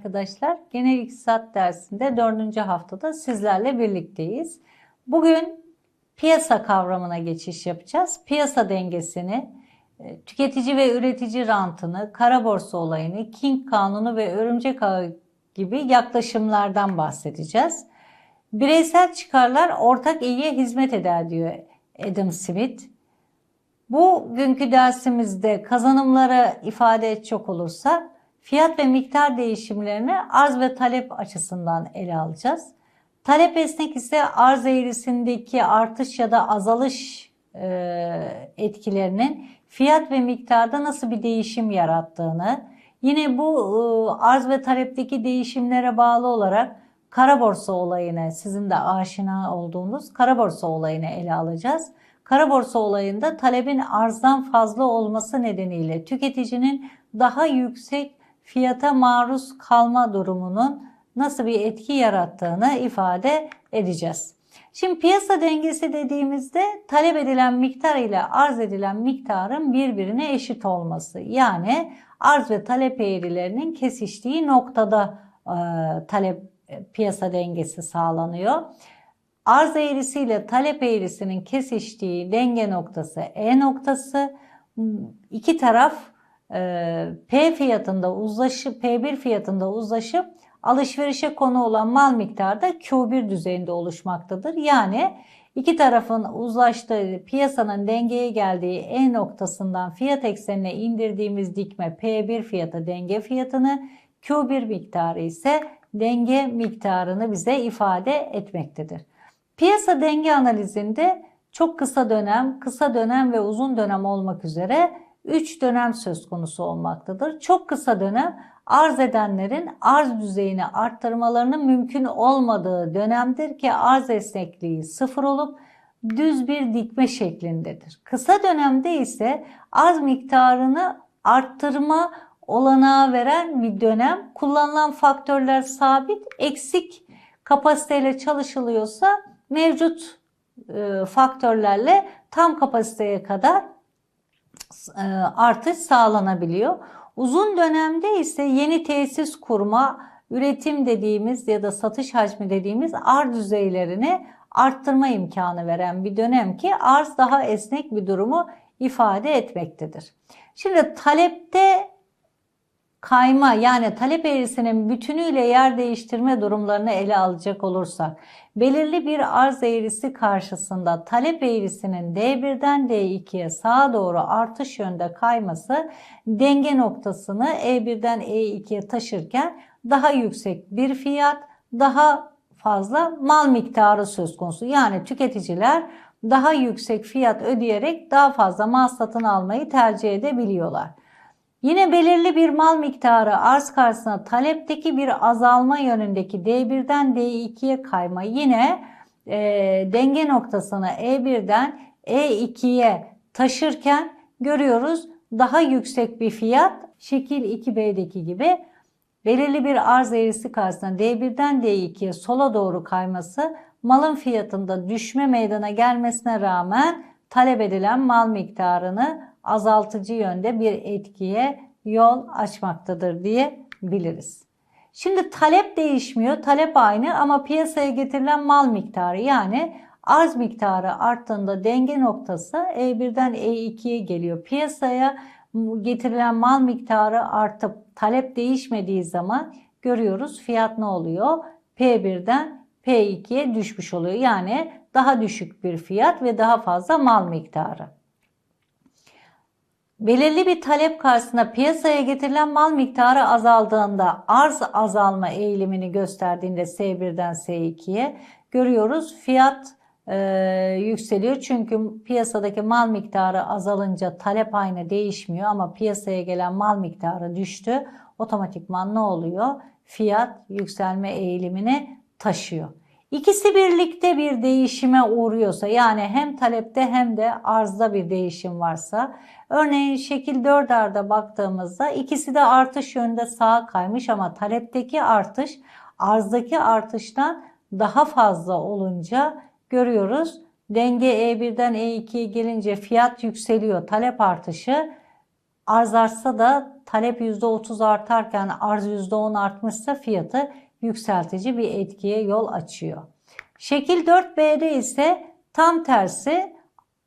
arkadaşlar. Genel İktisat dersinde dördüncü haftada sizlerle birlikteyiz. Bugün piyasa kavramına geçiş yapacağız. Piyasa dengesini, e, tüketici ve üretici rantını, kara borsa olayını, King kanunu ve örümcek ağı gibi yaklaşımlardan bahsedeceğiz. Bireysel çıkarlar ortak iyiye hizmet eder diyor Adam Smith. Bugünkü dersimizde kazanımlara ifade edecek olursak fiyat ve miktar değişimlerini arz ve talep açısından ele alacağız. Talep esnek ise arz eğrisindeki artış ya da azalış e, etkilerinin fiyat ve miktarda nasıl bir değişim yarattığını, yine bu e, arz ve talepteki değişimlere bağlı olarak kara borsa olayını, sizin de aşina olduğunuz kara borsa olayını ele alacağız. Kara borsa olayında talebin arzdan fazla olması nedeniyle tüketicinin daha yüksek fiyata maruz kalma durumunun nasıl bir etki yarattığını ifade edeceğiz. Şimdi piyasa dengesi dediğimizde talep edilen miktar ile arz edilen miktarın birbirine eşit olması. Yani arz ve talep eğrilerinin kesiştiği noktada e, talep piyasa dengesi sağlanıyor. Arz eğrisiyle talep eğrisinin kesiştiği denge noktası E noktası. İki taraf e, P fiyatında uzlaşıp P1 fiyatında uzlaşıp alışverişe konu olan mal miktarı da Q1 düzeyinde oluşmaktadır. Yani iki tarafın uzlaştığı piyasanın dengeye geldiği E noktasından fiyat eksenine indirdiğimiz dikme P1 fiyatı denge fiyatını Q1 miktarı ise denge miktarını bize ifade etmektedir. Piyasa denge analizinde çok kısa dönem, kısa dönem ve uzun dönem olmak üzere 3 dönem söz konusu olmaktadır. Çok kısa dönem arz edenlerin arz düzeyini arttırmalarının mümkün olmadığı dönemdir ki arz esnekliği sıfır olup düz bir dikme şeklindedir. Kısa dönemde ise arz miktarını arttırma olanağı veren bir dönem. Kullanılan faktörler sabit, eksik kapasiteyle çalışılıyorsa mevcut e, faktörlerle tam kapasiteye kadar artış sağlanabiliyor. Uzun dönemde ise yeni tesis kurma, üretim dediğimiz ya da satış hacmi dediğimiz arz düzeylerini arttırma imkanı veren bir dönem ki arz daha esnek bir durumu ifade etmektedir. Şimdi talepte kayma yani talep eğrisinin bütünüyle yer değiştirme durumlarını ele alacak olursak belirli bir arz eğrisi karşısında talep eğrisinin D1'den D2'ye sağa doğru artış yönde kayması denge noktasını E1'den E2'ye taşırken daha yüksek bir fiyat, daha fazla mal miktarı söz konusu. Yani tüketiciler daha yüksek fiyat ödeyerek daha fazla mal satın almayı tercih edebiliyorlar. Yine belirli bir mal miktarı arz karşısına talepteki bir azalma yönündeki D1'den D2'ye kayma yine e, denge noktasını E1'den E2'ye taşırken görüyoruz daha yüksek bir fiyat şekil 2B'deki gibi belirli bir arz eğrisi karşısında D1'den D2'ye sola doğru kayması malın fiyatında düşme meydana gelmesine rağmen talep edilen mal miktarını azaltıcı yönde bir etkiye yol açmaktadır diye biliriz. Şimdi talep değişmiyor, talep aynı ama piyasaya getirilen mal miktarı yani arz miktarı arttığında denge noktası E1'den E2'ye geliyor. Piyasaya getirilen mal miktarı artıp talep değişmediği zaman görüyoruz fiyat ne oluyor? P1'den P2'ye düşmüş oluyor. Yani daha düşük bir fiyat ve daha fazla mal miktarı. Belirli bir talep karşısında piyasaya getirilen mal miktarı azaldığında arz azalma eğilimini gösterdiğinde S1'den S2'ye görüyoruz. Fiyat e, yükseliyor çünkü piyasadaki mal miktarı azalınca talep aynı değişmiyor ama piyasaya gelen mal miktarı düştü. Otomatikman ne oluyor? Fiyat yükselme eğilimini taşıyor. İkisi birlikte bir değişime uğruyorsa yani hem talepte hem de arzda bir değişim varsa örneğin şekil 4 arda baktığımızda ikisi de artış yönünde sağa kaymış ama talepteki artış arzdaki artıştan daha fazla olunca görüyoruz. Denge E1'den E2'ye gelince fiyat yükseliyor. Talep artışı arz artsa da talep %30 artarken arz %10 artmışsa fiyatı yükseltici bir etkiye yol açıyor. Şekil 4B'de ise tam tersi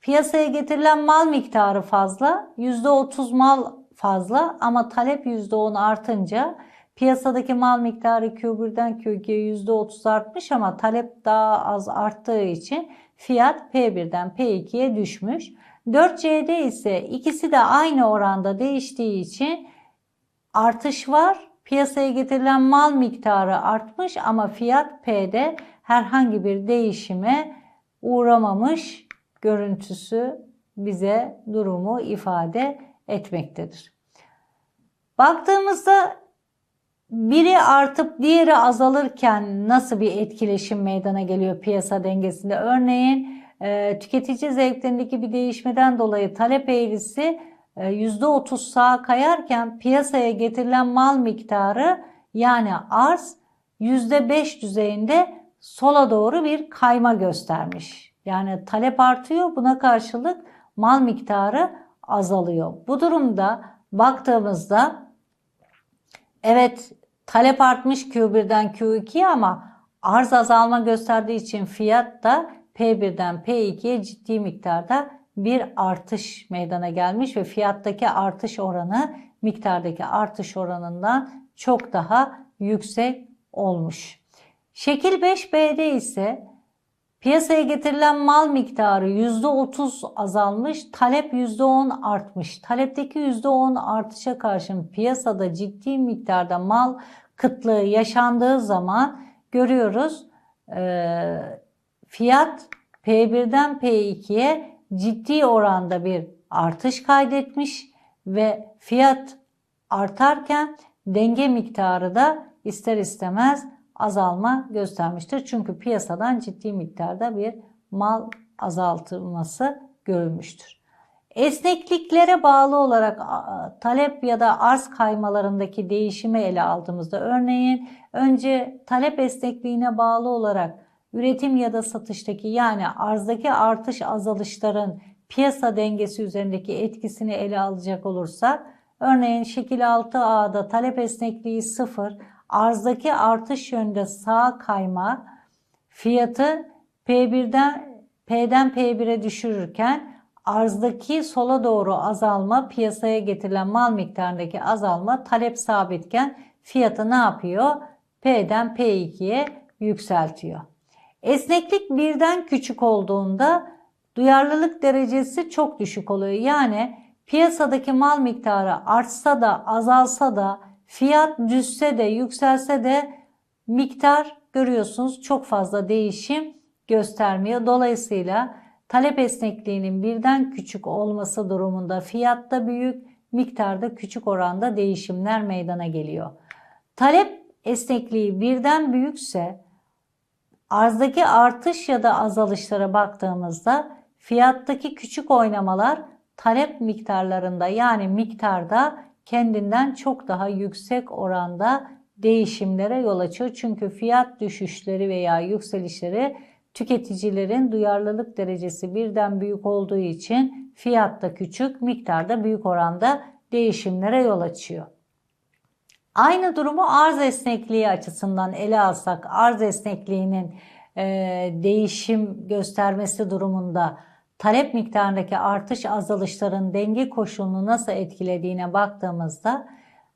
piyasaya getirilen mal miktarı fazla, %30 mal fazla ama talep %10 artınca piyasadaki mal miktarı Q1'den Q2'ye %30 artmış ama talep daha az arttığı için fiyat P1'den P2'ye düşmüş. 4C'de ise ikisi de aynı oranda değiştiği için artış var. Piyasaya getirilen mal miktarı artmış ama fiyat P'de herhangi bir değişime uğramamış görüntüsü bize durumu ifade etmektedir. Baktığımızda biri artıp diğeri azalırken nasıl bir etkileşim meydana geliyor piyasa dengesinde? Örneğin tüketici zevklerindeki bir değişmeden dolayı talep eğrisi %30 sağa kayarken piyasaya getirilen mal miktarı yani arz %5 düzeyinde sola doğru bir kayma göstermiş. Yani talep artıyor buna karşılık mal miktarı azalıyor. Bu durumda baktığımızda evet talep artmış Q1'den Q2'ye ama arz azalma gösterdiği için fiyat da P1'den P2'ye ciddi miktarda bir artış meydana gelmiş ve fiyattaki artış oranı miktardaki artış oranından çok daha yüksek olmuş. Şekil 5B'de ise piyasaya getirilen mal miktarı %30 azalmış, talep %10 artmış. Talepteki %10 artışa karşın piyasada ciddi miktarda mal kıtlığı yaşandığı zaman görüyoruz e, fiyat P1'den P2'ye ciddi oranda bir artış kaydetmiş ve fiyat artarken denge miktarı da ister istemez azalma göstermiştir. Çünkü piyasadan ciddi miktarda bir mal azaltılması görülmüştür. Esnekliklere bağlı olarak talep ya da arz kaymalarındaki değişimi ele aldığımızda örneğin önce talep esnekliğine bağlı olarak üretim ya da satıştaki yani arzdaki artış azalışların piyasa dengesi üzerindeki etkisini ele alacak olursak örneğin şekil 6A'da talep esnekliği 0, arzdaki artış yönünde sağa kayma fiyatı P1'den P'den P1'e düşürürken arzdaki sola doğru azalma piyasaya getirilen mal miktarındaki azalma talep sabitken fiyatı ne yapıyor? P'den P2'ye yükseltiyor. Esneklik birden küçük olduğunda duyarlılık derecesi çok düşük oluyor. Yani piyasadaki mal miktarı artsa da azalsa da fiyat düşse de yükselse de miktar görüyorsunuz çok fazla değişim göstermiyor. Dolayısıyla talep esnekliğinin birden küçük olması durumunda fiyatta büyük, miktarda küçük oranda değişimler meydana geliyor. Talep esnekliği birden büyükse arzdaki artış ya da azalışlara baktığımızda fiyattaki küçük oynamalar talep miktarlarında yani miktarda kendinden çok daha yüksek oranda değişimlere yol açıyor. Çünkü fiyat düşüşleri veya yükselişleri tüketicilerin duyarlılık derecesi birden büyük olduğu için fiyatta küçük, miktarda büyük oranda değişimlere yol açıyor. Aynı durumu arz esnekliği açısından ele alsak, arz esnekliğinin e, değişim göstermesi durumunda talep miktarındaki artış azalışların denge koşulunu nasıl etkilediğine baktığımızda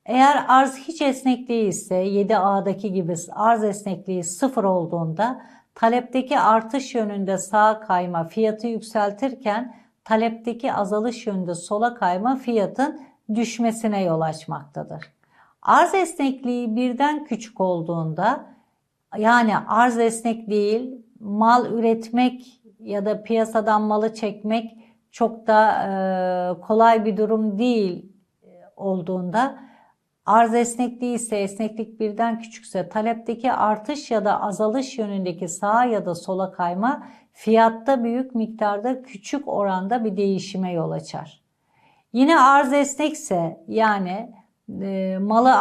eğer arz hiç esnek değilse 7A'daki gibi arz esnekliği sıfır olduğunda talepteki artış yönünde sağa kayma fiyatı yükseltirken talepteki azalış yönünde sola kayma fiyatın düşmesine yol açmaktadır. Arz esnekliği birden küçük olduğunda yani arz esnek değil mal üretmek ya da piyasadan malı çekmek çok da e, kolay bir durum değil olduğunda arz esnekliği ise esneklik birden küçükse talepteki artış ya da azalış yönündeki sağa ya da sola kayma fiyatta büyük miktarda küçük oranda bir değişime yol açar. Yine arz esnekse yani e, malı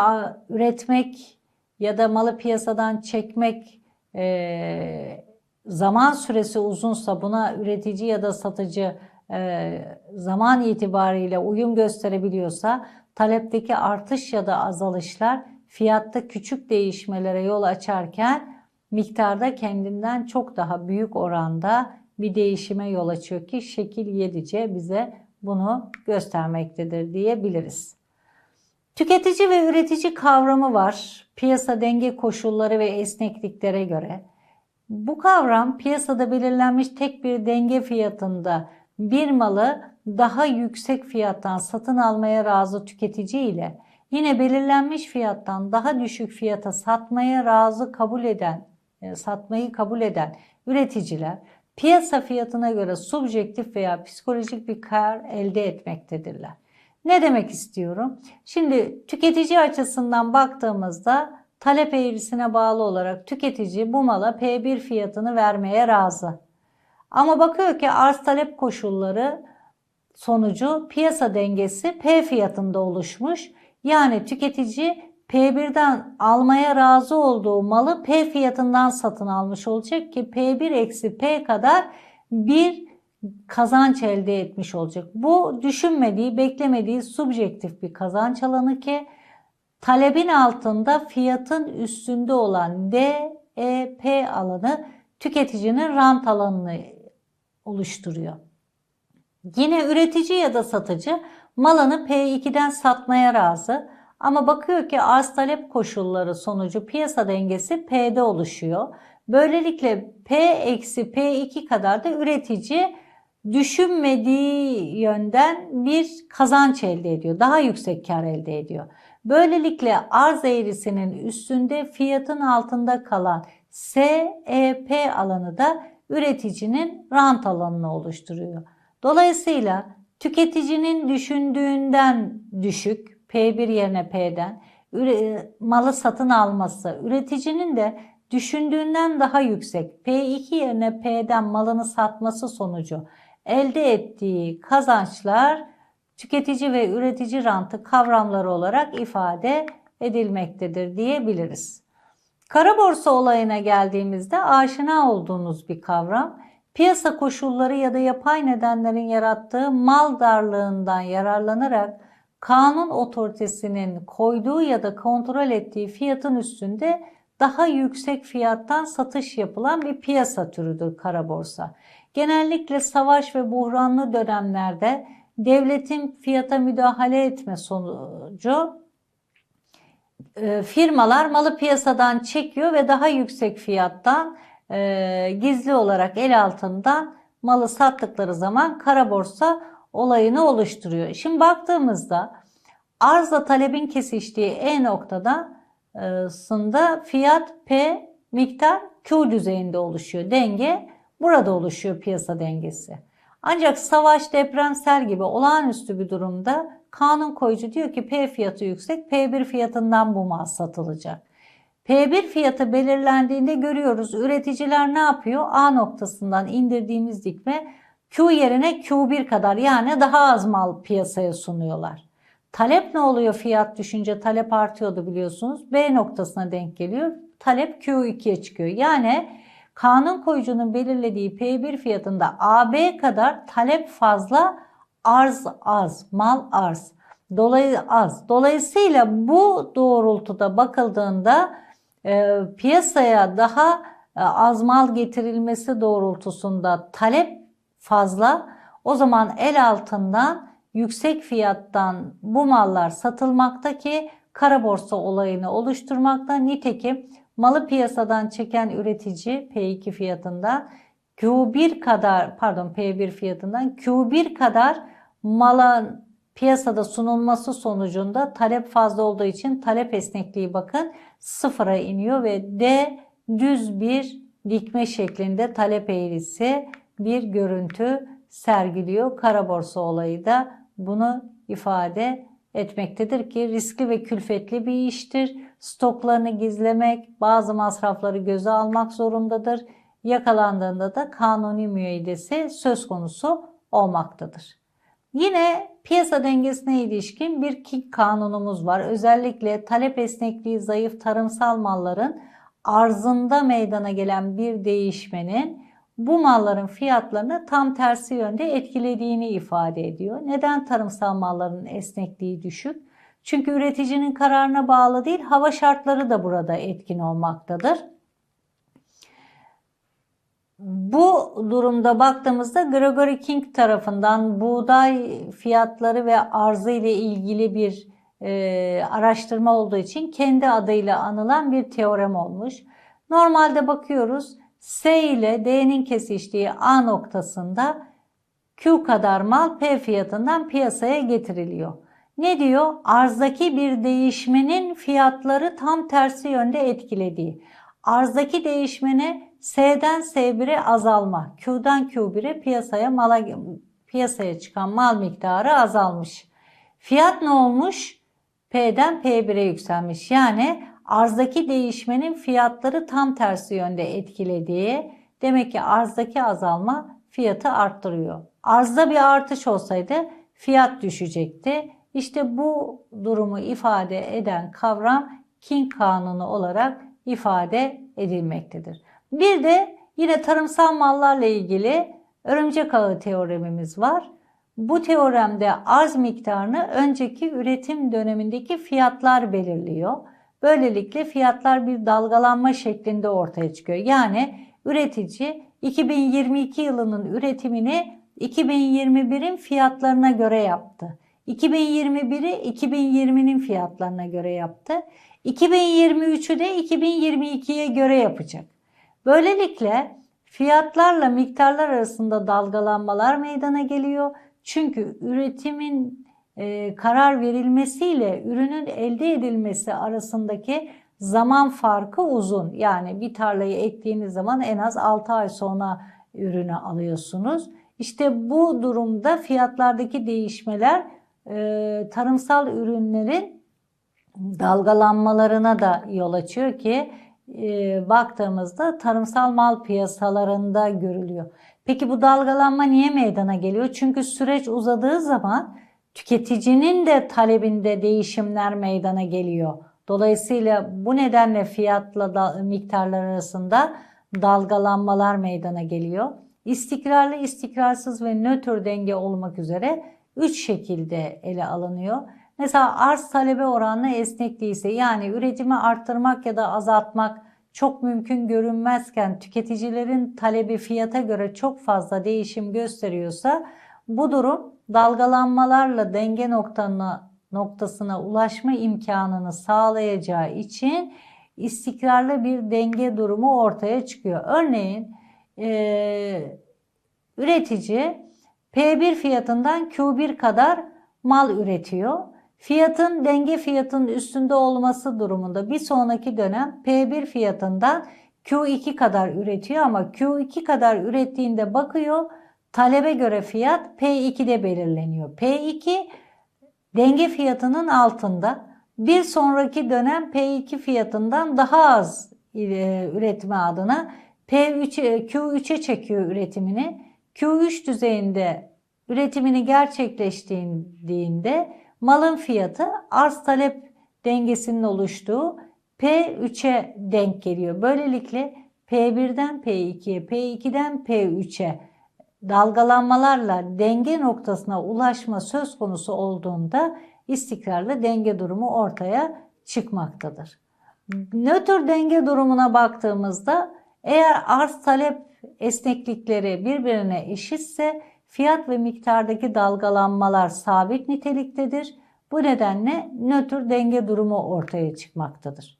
üretmek ya da malı piyasadan çekmek e, zaman süresi uzunsa buna üretici ya da satıcı e, zaman itibariyle uyum gösterebiliyorsa talepteki artış ya da azalışlar fiyatta küçük değişmelere yol açarken miktarda kendinden çok daha büyük oranda bir değişime yol açıyor ki şekil 7C bize bunu göstermektedir diyebiliriz. Tüketici ve üretici kavramı var. Piyasa denge koşulları ve esnekliklere göre. Bu kavram piyasada belirlenmiş tek bir denge fiyatında bir malı daha yüksek fiyattan satın almaya razı tüketici ile yine belirlenmiş fiyattan daha düşük fiyata satmaya razı kabul eden, e, satmayı kabul eden üreticiler piyasa fiyatına göre subjektif veya psikolojik bir kar elde etmektedirler. Ne demek istiyorum? Şimdi tüketici açısından baktığımızda talep eğrisine bağlı olarak tüketici bu mala P1 fiyatını vermeye razı. Ama bakıyor ki arz talep koşulları sonucu piyasa dengesi P fiyatında oluşmuş. Yani tüketici P1'den almaya razı olduğu malı P fiyatından satın almış olacak ki P1 eksi P kadar bir kazanç elde etmiş olacak. Bu düşünmediği, beklemediği subjektif bir kazanç alanı ki talebin altında fiyatın üstünde olan DEP alanı tüketicinin rant alanını oluşturuyor. Yine üretici ya da satıcı malını P2'den satmaya razı ama bakıyor ki arz talep koşulları sonucu piyasa dengesi P'de oluşuyor. Böylelikle P eksi P2 kadar da üretici düşünmediği yönden bir kazanç elde ediyor. Daha yüksek kar elde ediyor. Böylelikle arz eğrisinin üstünde fiyatın altında kalan SEP alanı da üreticinin rant alanını oluşturuyor. Dolayısıyla tüketicinin düşündüğünden düşük, P1 yerine P'den malı satın alması, üreticinin de düşündüğünden daha yüksek P2 yerine P'den malını satması sonucu elde ettiği kazançlar tüketici ve üretici rantı kavramları olarak ifade edilmektedir diyebiliriz. Kara borsa olayına geldiğimizde aşina olduğunuz bir kavram. Piyasa koşulları ya da yapay nedenlerin yarattığı mal darlığından yararlanarak kanun otoritesinin koyduğu ya da kontrol ettiği fiyatın üstünde daha yüksek fiyattan satış yapılan bir piyasa türüdür kara borsa. Genellikle savaş ve buhranlı dönemlerde devletin fiyata müdahale etme sonucu e, firmalar malı piyasadan çekiyor ve daha yüksek fiyattan e, gizli olarak el altından malı sattıkları zaman kara borsa olayını oluşturuyor. Şimdi baktığımızda arzla talebin kesiştiği E noktada sında fiyat P miktar Q düzeyinde oluşuyor. Denge burada oluşuyor piyasa dengesi. Ancak savaş, depremsel gibi olağanüstü bir durumda kanun koyucu diyor ki P fiyatı yüksek, P1 fiyatından bu mal satılacak. P1 fiyatı belirlendiğinde görüyoruz üreticiler ne yapıyor? A noktasından indirdiğimiz dikme Q yerine Q1 kadar yani daha az mal piyasaya sunuyorlar. Talep ne oluyor fiyat düşünce? Talep artıyordu biliyorsunuz. B noktasına denk geliyor. Talep Q2'ye çıkıyor. Yani kanun koyucunun belirlediği P1 fiyatında AB kadar talep fazla, arz az, mal arz. Dolayı az. Dolayısıyla bu doğrultuda bakıldığında e, piyasaya daha e, az mal getirilmesi doğrultusunda talep fazla. O zaman el altından yüksek fiyattan bu mallar satılmakta ki kara borsa olayını oluşturmakta. Nitekim malı piyasadan çeken üretici P2 fiyatından Q1 kadar pardon P1 fiyatından Q1 kadar malın piyasada sunulması sonucunda talep fazla olduğu için talep esnekliği bakın sıfıra iniyor ve D düz bir dikme şeklinde talep eğrisi bir görüntü sergiliyor. Kara borsa olayı da bunu ifade etmektedir ki riskli ve külfetli bir iştir. Stoklarını gizlemek, bazı masrafları göze almak zorundadır. Yakalandığında da kanuni müeyyidesi söz konusu olmaktadır. Yine piyasa dengesine ilişkin bir KİK kanunumuz var. Özellikle talep esnekliği zayıf tarımsal malların arzında meydana gelen bir değişmenin bu malların fiyatlarını tam tersi yönde etkilediğini ifade ediyor. Neden tarımsal malların esnekliği düşük? Çünkü üreticinin kararına bağlı değil, hava şartları da burada etkin olmaktadır. Bu durumda baktığımızda Gregory King tarafından buğday fiyatları ve arzı ile ilgili bir e, araştırma olduğu için kendi adıyla anılan bir teorem olmuş. Normalde bakıyoruz S ile D'nin kesiştiği A noktasında Q kadar mal P fiyatından piyasaya getiriliyor. Ne diyor? Arzdaki bir değişmenin fiyatları tam tersi yönde etkilediği. Arzdaki değişmene S'den S1'e azalma, Q'dan Q1'e piyasaya mala piyasaya çıkan mal miktarı azalmış. Fiyat ne olmuş? P'den P1'e yükselmiş. Yani arzdaki değişmenin fiyatları tam tersi yönde etkilediği. Demek ki arzdaki azalma fiyatı arttırıyor. Arzda bir artış olsaydı fiyat düşecekti. İşte bu durumu ifade eden kavram King kanunu olarak ifade edilmektedir. Bir de yine tarımsal mallarla ilgili örümcek ağı teoremimiz var. Bu teoremde arz miktarını önceki üretim dönemindeki fiyatlar belirliyor. Böylelikle fiyatlar bir dalgalanma şeklinde ortaya çıkıyor. Yani üretici 2022 yılının üretimini 2021'in fiyatlarına göre yaptı. 2021'i 2020'nin fiyatlarına göre yaptı. 2023'ü de 2022'ye göre yapacak. Böylelikle fiyatlarla miktarlar arasında dalgalanmalar meydana geliyor. Çünkü üretimin e, karar verilmesiyle ürünün elde edilmesi arasındaki zaman farkı uzun. Yani bir tarlayı ektiğiniz zaman en az 6 ay sonra ürünü alıyorsunuz. İşte bu durumda fiyatlardaki değişmeler tarımsal ürünlerin dalgalanmalarına da yol açıyor ki e, baktığımızda tarımsal mal piyasalarında görülüyor. Peki bu dalgalanma niye meydana geliyor? Çünkü süreç uzadığı zaman tüketicinin de talebinde değişimler meydana geliyor. Dolayısıyla bu nedenle fiyatla da, miktarlar arasında dalgalanmalar meydana geliyor. İstikrarlı, istikrarsız ve nötr denge olmak üzere üç şekilde ele alınıyor. Mesela arz talebe oranı esnek değilse yani üretimi arttırmak ya da azaltmak çok mümkün görünmezken tüketicilerin talebi fiyata göre çok fazla değişim gösteriyorsa bu durum dalgalanmalarla denge noktasına, noktasına ulaşma imkanını sağlayacağı için istikrarlı bir denge durumu ortaya çıkıyor. Örneğin e, üretici P1 fiyatından Q1 kadar mal üretiyor. Fiyatın denge fiyatının üstünde olması durumunda bir sonraki dönem P1 fiyatından Q2 kadar üretiyor ama Q2 kadar ürettiğinde bakıyor talebe göre fiyat P2'de belirleniyor. P2 denge fiyatının altında bir sonraki dönem P2 fiyatından daha az e, üretme adına P3 Q3'e çekiyor üretimini. Q3 düzeyinde üretimini gerçekleştiğinde malın fiyatı arz talep dengesinin oluştuğu P3'e denk geliyor. Böylelikle P1'den P2'ye, P2'den P3'e dalgalanmalarla denge noktasına ulaşma söz konusu olduğunda istikrarlı denge durumu ortaya çıkmaktadır. Nötr denge durumuna baktığımızda eğer arz talep esneklikleri birbirine eşitse fiyat ve miktardaki dalgalanmalar sabit niteliktedir. Bu nedenle nötr denge durumu ortaya çıkmaktadır.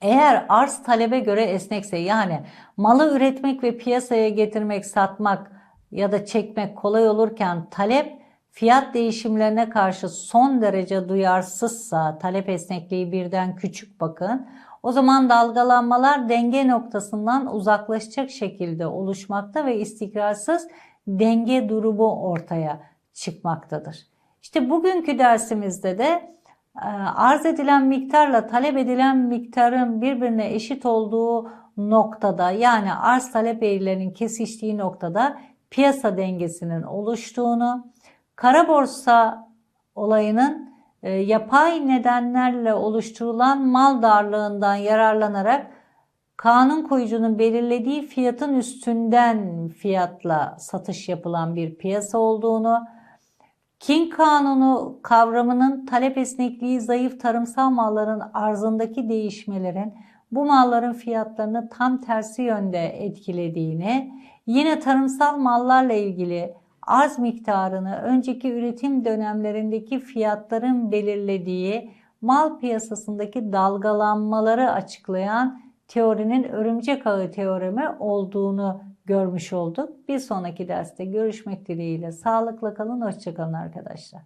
Eğer arz talebe göre esnekse yani malı üretmek ve piyasaya getirmek, satmak ya da çekmek kolay olurken talep fiyat değişimlerine karşı son derece duyarsızsa, talep esnekliği birden küçük bakın, o zaman dalgalanmalar denge noktasından uzaklaşacak şekilde oluşmakta ve istikrarsız denge durumu ortaya çıkmaktadır. İşte bugünkü dersimizde de e, arz edilen miktarla talep edilen miktarın birbirine eşit olduğu noktada yani arz talep eğrilerinin kesiştiği noktada piyasa dengesinin oluştuğunu, kara borsa olayının e, yapay nedenlerle oluşturulan mal darlığından yararlanarak kanun koyucunun belirlediği fiyatın üstünden fiyatla satış yapılan bir piyasa olduğunu, King Kanunu kavramının talep esnekliği zayıf tarımsal malların arzındaki değişmelerin bu malların fiyatlarını tam tersi yönde etkilediğini, yine tarımsal mallarla ilgili arz miktarını önceki üretim dönemlerindeki fiyatların belirlediği mal piyasasındaki dalgalanmaları açıklayan teorinin örümcek ağı teoremi olduğunu görmüş olduk. Bir sonraki derste görüşmek dileğiyle. Sağlıkla kalın, hoşçakalın arkadaşlar.